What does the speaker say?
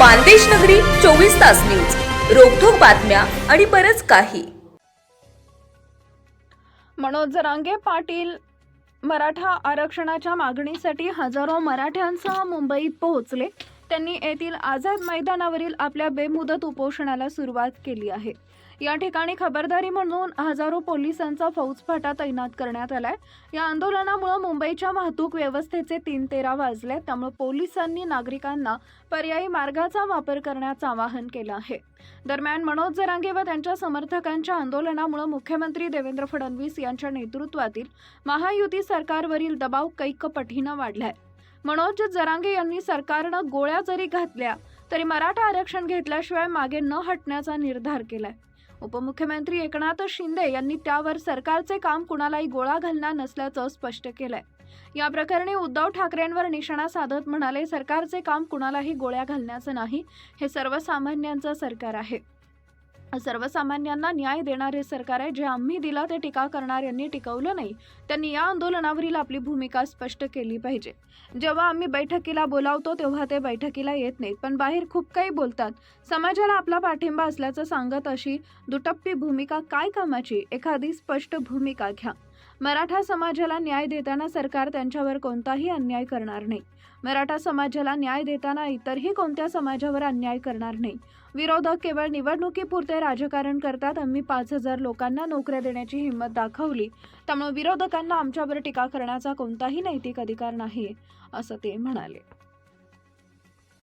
मानदेश नगरी चोवीस तास न्यूज. रोखोक बातम्या आणि बरच काही. मनोज जरांगे पाटील मराठा आरक्षणाच्या मागणीसाठी हजारो मराठ्यांसह मुंबईत पोहोचले. त्यांनी येथील आझाद मैदानावरील आपल्या बेमुदत उपोषणाला सुरुवात केली आहे. या ठिकाणी खबरदारी म्हणून हजारो पोलिसांचा फौजफाटा तैनात करण्यात आलाय. या आंदोलनामुळे मुंबईच्या वाहतूक व्यवस्थेचे तीन तेरा वाजले त्यामुळे पोलिसांनी नागरिकांना पर्यायी मार्गाचा वापर करण्याचं आवाहन केलं आहे. दरम्यान मनोज जरांगे व त्यांच्या समर्थकांच्या आंदोलनामुळे मुख्यमंत्री देवेंद्र फडणवीस यांच्या नेतृत्वातील महायुती सरकारवरील दबाव कैकपटीनं वाढलाय. मनोज जरांगे यांनी सरकारनं गोळ्या जरी घातल्या तरी मराठा आरक्षण घेतल्याशिवाय मागे न हटण्याचा निर्धार केलाय. उपमुख्यमंत्री एकनाथ शिंदे यांनी त्यावर सरकारचे काम कुणालाही गोळा घालणार नसल्याचं स्पष्ट केलंय. या प्रकरणी उद्धव ठाकरेंवर निशाणा साधत म्हणाले सरकारचे काम कुणालाही गोळ्या घालण्याचं नाही हे सर्वसामान्यांचं सरकार आहे. सर्वसामान्यांना न्याय देणारे सरकार आहे जे आम्ही दिला ते टीका करणाऱ्यांनी टिकवलं नाही त्यांनी या आंदोलनावरील आपली भूमिका स्पष्ट केली पाहिजे. जेव्हा आम्ही बैठकीला बोलावतो तेव्हा ते बैठकीला येत नाहीत. पण बाहेर खूप काही बोलतात. समाजाला आपला पाठिंबा असल्याचं सांगत अशी दुटप्पी भूमिका काय कामाची? एखादी स्पष्ट भूमिका घ्या. मराठा समाजाला न्याय देताना सरकार त्यांच्यावर कोणताही अन्याय करणार नाही. मराठा समाजाला न्याय देताना इतरही कोणत्या समाजावर अन्याय करणार नाही. विरोधक केवळ निवडणुकीपुरते राजकारण करतात आम्ही पाच हजार लोकांना नोकऱ्या देण्याची हिंमत दाखवली. त्यामुळे विरोधकांना आमच्यावर टीका करण्याचा कोणताही नैतिक अधिकार नाही असं ते म्हणाले.